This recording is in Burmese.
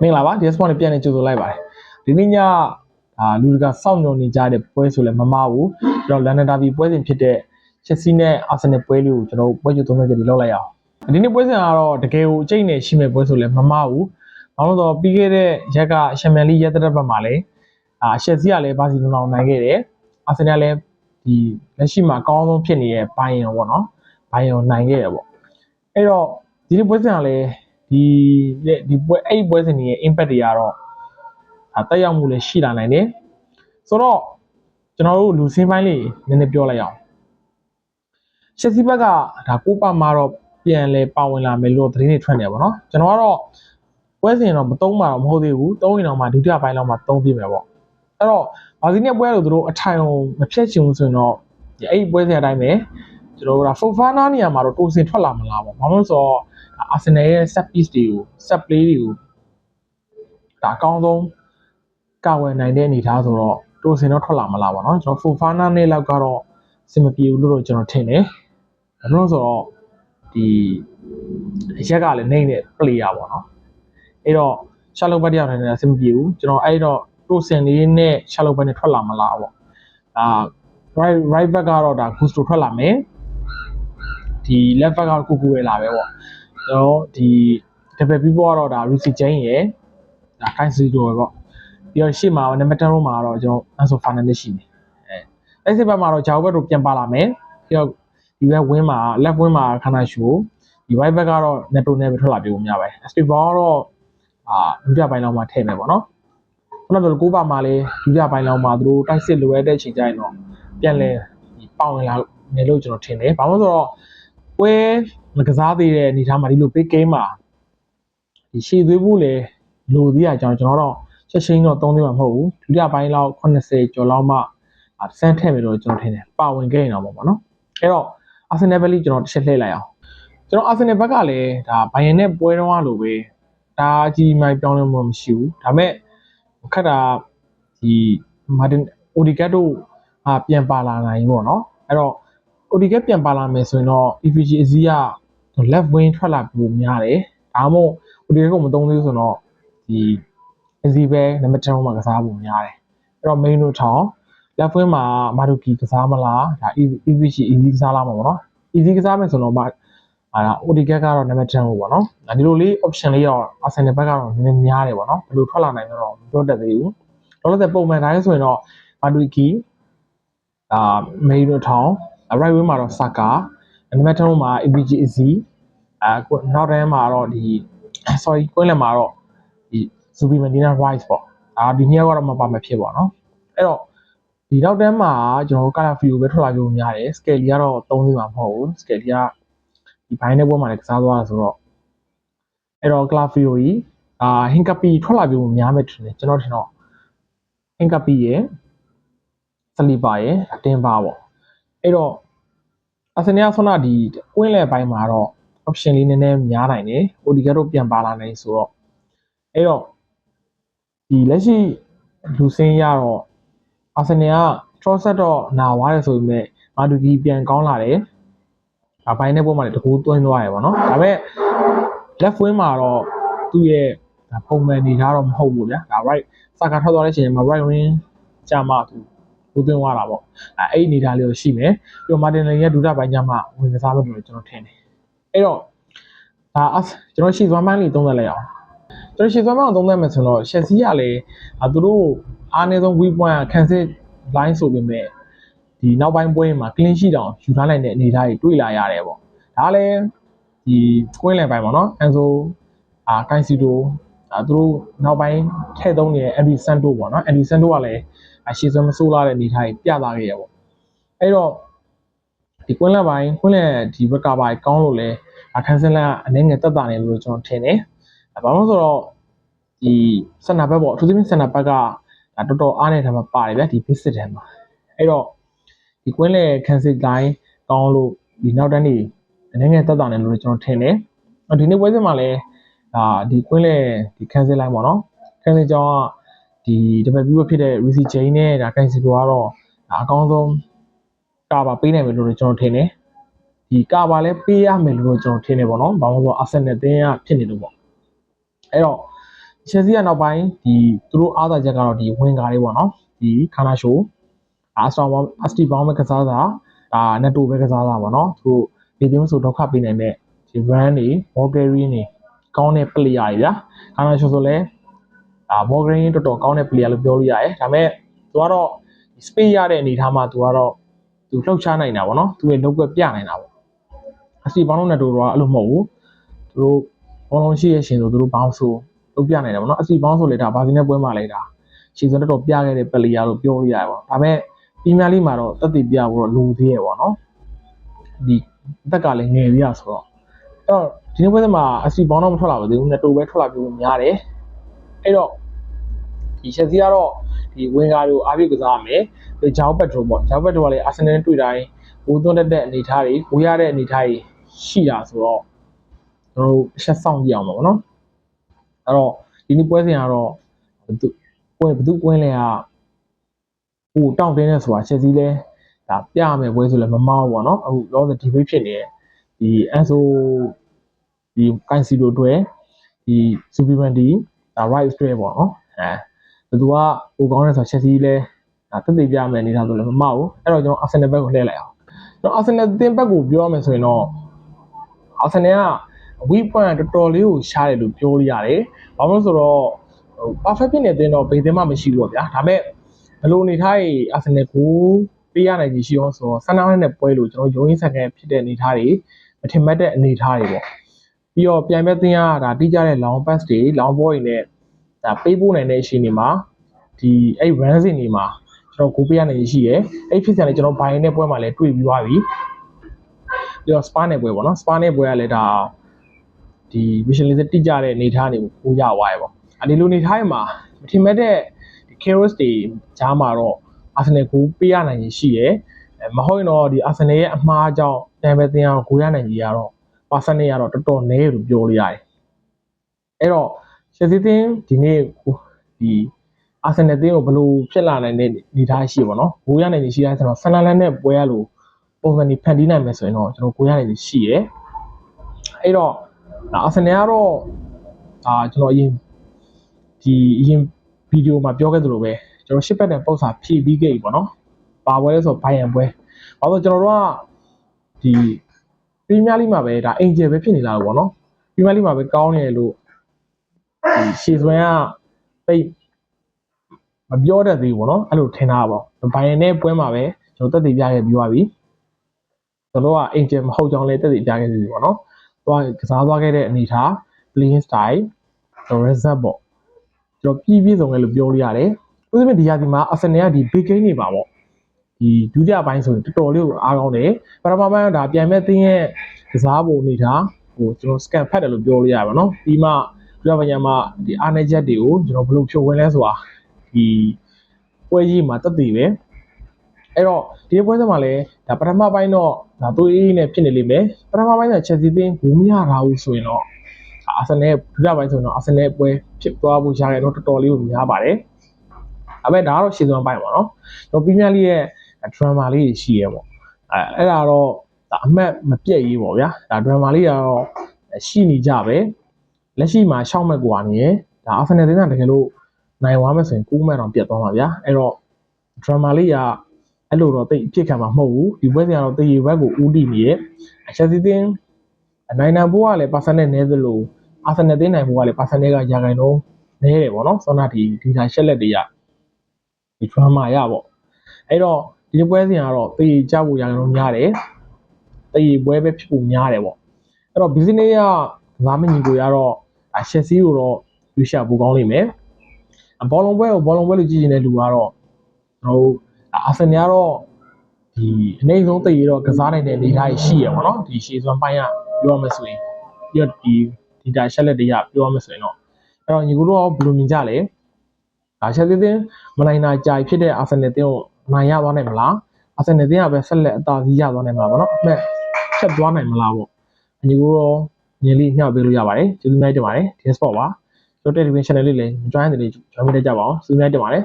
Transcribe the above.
မင်္ဂလာပါဒီစပေါ့နဲ့ပြန်နေကြိုဆိုလိုက်ပါတယ်ဒီနေ့ညအာလူတကာစောင့်မျှော်နေကြတဲ့ပွဲဆိုလဲမမဘူးကျွန်တော်လန်ဒန်ဒါဘီပွဲစဉ်ဖြစ်တဲ့ချက်စီနဲ့အာဆင်နယ်ပွဲလေးကိုကျွန်တော်ပွဲကြိုသုံးချက်ဒီလောက်လိုက်အောင်ဒီနေ့ပွဲစဉ်ကတော့တကယ်ကိုအကျိတ်နဲ့ရှိမဲ့ပွဲဆိုလဲမမဘူးဘာလို့လဲဆိုတော့ပြီးခဲ့တဲ့ရက်ကရှမ်ပီယံလိရက်တဲ့ဘက်မှာလဲအာရှက်စီကလည်းဘာစီလိုနာကိုနိုင်ခဲ့တယ်အာဆင်နယ်လည်းဒီလက်ရှိမှာအကောင်းဆုံးဖြစ်နေတဲ့ဘိုင်ယန်ပေါ့နော်ဘိုင်ယန်နိုင်ခဲ့ရပေါ့အဲ့တော့ဒီနေ့ပွဲစဉ်ကလည်း ဒီဒီပွဲအဲ့ဒီပွဲစဉ်တွေရဲ့ impact တွေကတော့ဒါတက်ရောက်မှုလည်းရှိလာနိုင်တယ်ဆိုတော့ကျွန်တော်တို့လူစင်းပိုင်းလေးနည်းနည်းပြောလိုက်အောင်ရှက်စီဘက်ကဒါကိုပါမှာတော့ပြန်လဲပါဝင်လာမယ်လို့သတင်းတွေထွက်နေပါတော့ကျွန်တော်ကတော့ပွဲစဉ်တော့မသုံးပါတော့မဟုတ်သေးဘူးသုံးရင်တော့မှဒုတိယပိုင်းလောက်မှသုံးပြမယ်ပေါ့အဲ့တော့ဘာစီနဲ့ပွဲလို့တို့အထိုင်အောင်မဖြတ်ချင်ဘူးဆိုရင်တော့ဒီအဲ့ဒီပွဲစဉ်အတိုင်းပဲကျွန်တော်တို့ကဖိုဖာနာနေရာမှာတော့တိုးစင်ထွက်လာမလားပေါ့ဘာလို့လဲဆိုတော့ အာဆင်နယ်ရဲ့ set piece တွေကို set play တွေကိုဒါအကောင်းဆုံးကာဝယ်နိုင်တဲ့အနေအထားဆိုတော့တိုးစင်တော့ထွက်လာမလားပေါ့နော်ကျွန်တော် Fofana နဲ့လောက်ကတော့စင်မပြေဘူးလို့တော့ကျွန်တော်ထင်တယ်ဘာလို့လဲဆိုတော့ဒီအရက်ကလည်းနေတဲ့ player ပေါ့နော်အဲ့တော့ Charlotte ဘက်တယောက်နဲ့စင်မပြေဘူးကျွန်တော်အဲ့တော့တိုးစင်လေးနဲ့ Charlotte ဘက်နဲ့ထွက်လာမလားပေါ့အာ right right back ကတော့ဒါ Gusto ထွက်လာမယ်ဒီ left back ကကူကူပဲလာပဲပေါ့ ကျွန်တော်ဒီ double B ဘောကတော့ဒါ Ricky Jane ရယ်ဒါ Kai Sido ရယ်ပေါ့ပြီးတော့ရှေ့မှာနံပါတ်10မှာတော့ကျွန်တော် Anso Fernandez ရှိတယ်အဲအဲ့ဒီဘက်မှာတော့ဂျာဝဘက်တို့ပြန်ပါလာမယ်ပြီးတော့ဒီဘက်ဝင်းမှာ left wing မှာခနာရှိုဒီ right back ကတော့ Neto နဲ့ပဲထွက်လာပြေဖို့များပါတယ် Steve Ball တော့အာဒုတိယပိုင်းလောက်မှာထည့်မယ်ပေါ့နော်ခုနကပြောလို့ကိုပါမှာလေဒုတိယပိုင်းလောက်မှာသူတို့တိုက်စစ်လိုရတဲ့အချိန်ကျရင်တော့ပြန်လဲပေါင်လာမယ်လို့ကျွန်တော်ထင်တယ်ဘာလို့လဲဆိုတော့ ပွဲမကစားသေးတဲ့အနေအထားမှာဒီလို big game မှာဒီရှည်သွေးဖို့လေလိုသေးတာကြောင့်ကျွန်တော်တော့ချက်ချင်းတော့သုံးသေးမှာမဟုတ်ဘူးဒုတိယပိုင်းလောက်80ကျော်လောက်မှအဆန်းထည့်မယ်လို့ကျွန်တော်ထင်တယ်ပါဝင်ခဲ့ရင်တော့ပေါ့နော်အဲ့တော့အာဆင်နယ်ဘက်လေးကျွန်တော်တစ်ချက်လှည့်လိုက်အောင်ကျွန်တော်အာဆင်နယ်ဘက်ကလည်းဒါဘိုင်ယန်နဲ့ပွဲတော့လို့ပဲဒါအကြီးမိုက်ပြောင်းလဲမှုမရှိဘူးဒါပေမဲ့ခက်တာဒီမာတင်အိုဒီကတ်တို့အာပြန်ပါလာနိုင်ပေါ့နော်အဲ့တော့ OD ကပြန်ပါလာမယ်ဆိုရင်တော့ EPG အစည်းက left wing ထွက်လာပြီးများတယ်ဒါမှမဟုတ် OD ကမသုံးသေးဘူးဆိုတော့ဒီ NC ပဲနံပါတ်10မှာကစားဖို့များတယ်အဲ့တော့ main တို့ထောင် left wing မှာမာဒူကီကစားမလားဒါ EPG easy ကစားလာမှာပေါ့နော် easy ကစားမယ်ဆိုတော့မှအာ OD ကကတော့နံပါတ်10ကိုပေါ့နော်ဒီလိုလေး option လေးတော့ Arsenal ဘက်ကတော့နည်းနည်းများတယ်ပေါ့နော်ဘယ်လိုထွက်လာနိုင်တော့မပြောတတ်သေးဘူးလောလောဆယ်ပုံမှန်တိုင်းဆိုရင်တော့မာဒူကီအာ main တို့ထောင် right wing မှာတော့ Saka နံပါတ်3မှာ ABG Easy အဲနောက်တန်းမှာတော့ဒီ sorry ကွင်းလယ်မှာတော့ဒီ Zubi Medina Rice ပေါ့ဒါဒီနှစ်ယောက်ကတော့မပါမဖြစ်ပါတော့အဲ့တော့ဒီနောက်တန်းမှာကျွန်တော်တို့ Calafiori ပဲထွက်လာကြလို့များတယ် Skelly ကတော့3သိမှာမဟုတ်ဘူး Skelly ကဒီဘိုင်းတဲ့ဘက်မှာလည်းကစားသွားတာဆိုတော့အဲ့တော့ Calafiori အာ Hinkapi ထွက်လာပြီးမှများမယ်ထင်တယ်ကျွန်တော်ထင်တော့ Hinkapi ရယ် Saliba ရယ်တင်ပါပေါ့ အဲ့တော့အစနေကဆွမ်းနာဒီကွင်းလယ်ပိုင်းမှာတော့ option လေးနည်းနည်းများနိုင်တယ်။ OD ကတော့ပြန်ပါလာနိုင်ဆိုတော့အဲ့တော့ဒီလက်ရှိလူစင်းရတော့အာဆင်နယ်က Trossard တော့နာဝါတယ်ဆိုပေမဲ့မာဒူကီပြန်ကောင်းလာတယ်။ဒါပိုင်းတဲ့ပုံမှာလည်းတကူသွင်းသွားရပါတော့။ဒါပေမဲ့ left wing မှာတော့သူ့ရဲ့ဒါပုံမှန်နေထားတော့မဟုတ်ဘူးဗျာ။ဒါ right စကားထွက်သွားတဲ့အချိန်မှာ right wing ကြာမှသူ ကိုသွင်းသွားတာပေါ့အဲအဲ့ဒီအနေထားလေးကိုရှိမယ်ပြီးတော့မာတင်လင်ရဲ့ဒုတာပိုင်းကျမှဝင်ကစားလို့လို့ကျွန်တော်ထင်တယ်အဲ့တော့ဒါကျွန်တော်ရှီသွမ်းပိုင်းလေးသုံးသပ်လိုက်အောင်ကျွန်တော်ရှီသွမ်းပိုင်းကိုသုံးသပ်မယ်ဆိုတော့ရှက်စီကလည်းသူတို့အားနည်းဆုံး weak point က cancel line ဆိုပေမဲ့ဒီနောက်ပိုင်းပွဲမှာ clean sheet တောင်ယူထားနိုင်တဲ့အနေအထားတွေတွေ့လာရတယ်ပေါ့ဒါလည်းဒီကွင်းလယ်ပိုင်းပေါ့နော်အန်ဆိုအာကိုင်စီတိုဒါသူတို့နောက်ပိုင်းထည့်သုံးနေတဲ့ Andy Santo ပေါ့နော် Andy Santo ကလည်း အရှိစွမ်းမဆိုးလာတဲ့အနေထားကြီးပြသခဲ့ရပေါ့အဲ့တော့ဒီကွင်းလက်ပိုင်းကွင်းလက်ဒီဘက်ကပိုင်းကောင်းလို့လဲအခန်းစင်းလက်အနေငယ်တက်တာနေလို့ကျွန်တော်ထင်တယ်ဘာလို့ဆိုတော့ဒီစနဘက်ပေါ့အထူးသဖြင့်စနဘက်ကဒါတော်တော်အားနေတဲ့မှာပါတယ်ဗျာဒီ visit ထဲမှာအဲ့တော့ဒီကွင်းလက်ခန်းစစ်တိုင်းကောင်းလို့ဒီနောက်တန်းနေအနေငယ်တက်တာနေလို့ကျွန်တော်ထင်တယ်ဒီနေ့ပွဲစဉ်မှာလဲဒါဒီကွင်းလက်ဒီခန်းစစ်လိုင်းပေါ့နော်ခန်းစစ်ကြောင်းက ဒီ WB ဖြစ်တဲ့ Rishi Jane နဲ့ဒါ Kaisi တို့ကတော့ဒါအကောင်းဆုံးကာပါပေးနိုင်မယ်လို့ကျွန်တော်ထင်တယ်ဒီကာပါလည်းပေးရမယ်လို့ကျွန်တော်ထင်တယ်ပေါ့နော်ဘာလို့လဲဆိုတော့ Arsenal တင်းကဖြစ်နေလို့ပေါ့အဲ့တော့ဒချက်စီကနောက်ပိုင်းဒီသူတို့အားသာချက်ကတော့ဒီဝင်ကားလေးပေါ့နော်ဒီခါနာရှိုးအာစတောင်ဘောအစတီဘောင်းပဲကစားတာဒါနက်တိုပဲကစားတာပေါ့နော်သူတို့ဒီတင်းဆိုဒုက္ခပေးနိုင်တဲ့ဒီ brand တွေ Bulgari နေကောင်းတဲ့ player တွေဗျာခါနာရှိုးဆိုလဲ အာ Bulgari တော်တော်ကောင်းတဲ့ player လို့ပြောလို့ရတယ်ဒါပေမဲ့သူကတော့ space ရတဲ့အနေထားမှာသူကတော့သူလှုပ်ရှားနိုင်တာပေါ့နော်သူရဲ့လောက်ွက်ပြနိုင်တာပေါ့အစီဘောင်းလုံးနဲ့တို့တော့အဲ့လိုမဟုတ်ဘူးသူတို့ဘောလုံးရှိရဲ့ရှင်ဆိုသူတို့ဘောင်းဆိုလုပ်ပြနိုင်တယ်ပေါ့နော်အစီဘောင်းဆိုလေဒါဘာစီနဲ့ပွဲမှာလဲဒါရှည်စွန်းတော်တော်ပြခဲ့တဲ့ပလီယာလို့ပြောလို့ရတယ်ပေါ့ဒါပေမဲ့ပီးမီယာလိမှာတော့တက်တည်ပြဖို့တော့လိုသေးရဲ့ပေါ့နော်ဒီအသက်ကလည်းငယ်သေးရဆိုတော့အဲ့တော့ဒီနေ့ပွဲစဉ်မှာအစီဘောင်းတော့မထွက်လာပါသေးဘူးနဲ့တူပဲထွက်လာပြီးများတယ် အဲ့တော့ဒီချက်စီကတော့ဒီဝင်ကားတွေကိုအားပြကစားရမယ်ဒီဂျောင်းပက်ထရိုပေါ့ဂျောင်းပက်ထရိုကလည်းအာဆင်နယ်တွေ့တိုင်းဘိုးသွန်းတက်တဲ့အနေထားတွေဝေးရတဲ့အနေထားတွေရှိတာဆိုတော့ကျွန်တော်တို့အချက်ဆောင်ကြည့်အောင်ပါဗောနော်အဲ့တော့ဒီနေ့ပွဲစဉ်ကတော့ဘသူပွဲဘသူကွင်းလဲကဟိုတောင့်တင်းနေဆိုတာချက်စီလဲဒါပြရမယ်ပွဲဆိုလဲမမောက်ဘောနော်အခုလောဆယ် debate ဖြစ်နေတဲ့ဒီအန်ဆိုဒီကန်စီလိုတွေဒီ Superman ဒီဒါ right straight ပေါ့နော်အဲဘသူကဟိုကောင်းလဲဆိုချက်စီလဲဒါတက်တည်ပြမယ်အနေထားဆိုလဲမမောက်ဘူးအဲ့တော့ကျွန်တော် Arsenal ဘက်ကိုလှည့်လိုက်အောင်ကျွန်တော် Arsenal တင်ဘက်ကိုပြောရမယ်ဆိုရင်တော့ Arsenal က weak point ကတော်တော်လေးကိုရှားတယ်လို့ပြောလို့ရတယ်။ဘာလို့လဲဆိုတော့ဟို perfect ဖြစ်နေတဲ့တော့ဘေးသင်းမှမရှိဘူးပေါ့ဗျာ။ဒါပေမဲ့ဘယ်လိုအနေထားကြီး Arsenal ကိုပေးရနိုင်ကြီးရှိအောင်ဆိုတော့ဆန္ဒနဲ့ပွဲလို့ကျွန်တော်ရုံးရင်းဆက်ခဲဖြစ်တဲ့အနေထားတွေမထင်မှတ်တဲ့အနေထားတွေပေါ့။ ပြီးတော့ပြန်မဲ့သင်းကဒါတိကျတဲ့ long pass တွေ long ball တွေနဲ့ဒါပေးပို့နိုင်တဲ့အချိန်တွေမှာဒီအဲ့ run စဉ်တွေမှာကျွန်တော်ကိုပေးရနိုင်ရှိရယ်အဲ့ဖြစ်စံလေးကျွန်တော်ဘိုင်နဲ့ပွဲမှာလည်းတွေ့ပြီးသွားပြီပြီးတော့ spa နဲ့ပွဲပေါ့နော် spa နဲ့ပွဲကလည်းဒါဒီ vision laser တိကျတဲ့အနေထားတွေကိုကိုရသွားရပေါ့အဲဒီလိုအနေထားတွေမှာမထင်မဲ့တဲ့ဒီ chaos တွေကြားမှာတော့ Arsenal ကိုပေးရနိုင်ရှိရယ်မဟုတ်ရင်တော့ဒီ Arsenal ရဲ့အမှားကြောင့်တန်ပဲတင်အောင်ကိုရနိုင်ကြီးကတော့ percentage ကတော့တော်တော်နည်းလို့ပြောလို့ရတယ်အဲ့တော့ Chelsea တင်ဒီနေ့ဒီအာဆင်နယ်တင်းကိုဘယ်လိုဖြစ်လာနိုင်တဲ့အနေအထားရှိပါတော့။ဘိုးရနိုင်နေရှိတိုင်းဆိုတော့ဆန်လာလန်နဲ့ပွဲရလို့ပုံစံကြီးဖန်တီးနိုင်မယ်ဆိုရင်တော့ကျွန်တော်ကိုရနိုင်နေရှိရယ်။အဲ့တော့အာဆင်နယ်ကတော့အာကျွန်တော်အရင်ဒီအရင်ဗီဒီယိုမှာပြောခဲ့သလိုပဲကျွန်တော်ရှစ်ပတ်တဲ့ပုံစံဖြည့်ပြီးခဲ့ပြီပေါ့နော်။ပါပွဲလဲဆိုဘိုင်ယန်ပွဲ။ဘာလို့ကျွန်တော်တို့ကဒီ ပရီးမီးယားလိမှာပဲဒါအင်ဂျယ်ပဲဖြစ်နေလာလို့ပေါ့နော်။ပရီးမီးယားလိမှာပဲကောင်းနေလို့ဒီရှေ့စွမ်းကတိတ်မပြောတတ်သေးဘူးပေါ့နော်အဲ့လိုထင်တာပေါ့ဘိုင်ယန်နဲ့ပွဲမှာပဲကျွန်တော်တက်တည်ပြခဲ့ပြီးသွားပြီကျွန်တော်ကအင်ဂျင်မဟုတ်ကြောင်းလည်းတက်တည်ပြခဲ့ပြီပေါ့နော်သွားကစားသွားခဲ့တဲ့အနေထား playing style result ပေါ့ကျွန်တော်ပြည်ပြည့်စုံတယ်လို့ပြောလို့ရတယ်ဥပမာဒီရာဒီမှာ Arsenal ကဒီ big game တွေပါပေါ့ ဒီဒုတိယပိုင်းဆိုရင်တော်တော်လေးကိုအားကောင်းတယ်ပထမပိုင်းကဒါပြန်မဲ့တင်းရဲ့ကစားပုံအနေထားဟိုကျွန်တော် scan ဖတ်တယ်လို့ပြောလို့ရပါတော့ပြီးမှဒုတိယပိုင်းမှာဒီအားနေချက်တွေကိုကျွန်တော်ဘယ်လိုဖြိုခွင်းလဲဆိုတာဒီပွဲကြီးမှာတက်တည်ပဲအဲ့တော့ဒီပွဲစဉ်မှာလည်းဒါပထမပိုင်းတော့ဒါသွေးအေးနဲ့ဖြစ်နေလိမ့်မယ်ပထမပိုင်းကချက်စီသင်းဘူမရတာဘူးဆိုရင်တော့အာဆင်နယ်ဒုတိယပိုင်းဆိုရင်တော့အာဆင်နယ်ပွဲဖြစ်သွားဖို့ရခဲ့တော့တော်တော်လေးကိုများပါတယ်ဒါပေမဲ့ဒါကတော့ရှေ့ဆုံးပိုင်းပေါ့နော်တော့ပရီးမီးယားလိရဲ့ ဒရမာလေးတွေရှိရဲပေါ့အဲအဲ့ဒါတော့ဒါအမှတ်မပြတ်ရေးပေါ့ဗျာဒါဒရမာလေးကတော့ရှိနေကြပဲလက်ရှိမှာရှောက်မဲ့ကွာနေရဒါအာဆင်နယ်တင်းကတကယ်လို့နိုင်သွားမယ်ဆိုရင်9မှတ်တောင်ပြတ်သွားမှာဗျာအဲ့တော့ drama လေးကအဲ့လိုတော့တိတ်အဖြစ်ခံမှာမဟုတ်ဘူးဒီပွဲစဉ်ကတော့တရေဘက်ကိုဦးတည်နေရဲ့အချက်စီတင်းအနိုင်နိုင်ဖို့ကလည်း percentage နည်းသလိုအာဆင်နယ်တင်းနိုင်ဖို့ကလည်း percentage ကရာခိုင်နှုန်းနည်းတယ်ပေါ့နော်ဆောနာဒီဒီတိုင်းရှက်လက်တွေကဒီ drama ရပေါ့အဲ့တော့ ဒီပွဲစဉ်ကတော့တရေကြဖို့ရာခိုင်နှုန်းများတယ်တရေပွဲပဲဖြစ်ဖို့များတယ်ပေါ့အဲ့တော့ business ကငါမညီကိုရတော့ရှက်စီကိုတော့ရွေးရှာဖို့ကောင်းလိမ့်မယ်ဘောလုံးပွဲကိုဘောလုံးပွဲလို့ကြည့်နေတဲ့လူကတော့ကျွန်တော်တို့အာဆင်နယ်ကတော့ဒီအနေဆုံးတည်ရတော့ကစားနိုင်တဲ့အနေအထားရှိရပါတော့ဒီရှေ့စွမ်းပိုင်းကပြောရမယ်ဆိုရင်ပြီးတော့ဒီဒီတာရှက်လက်တွေကပြောရမယ်ဆိုရင်တော့အဲ့တော့ညီကိုတို့ကဘယ်လိုမြင်ကြလဲဒါချက်သေးသေးမနိုင်တာကြာဖြစ်တဲ့အာဆင်နယ်တင်းကို နိုင်ရသွားနိုင်မလားအာဆင်နယ်တင်းကပဲဆက်လက်အသာစီးရသွားနိုင်မလားဗောနော်အမှတ်ချက်သွားနိုင်မလားဗောညီကိုတော့မြင်လေးမျှပေးလို့ရပါတယ်ကျေးဇူးများတင်ပါတယ်ဒီ sport ပါကျွန်တော် television channel လေးလည်း join တယ်လေး join ပေးတတ်ကြပါအောင်ကျေးဇူးများတင်ပါတယ်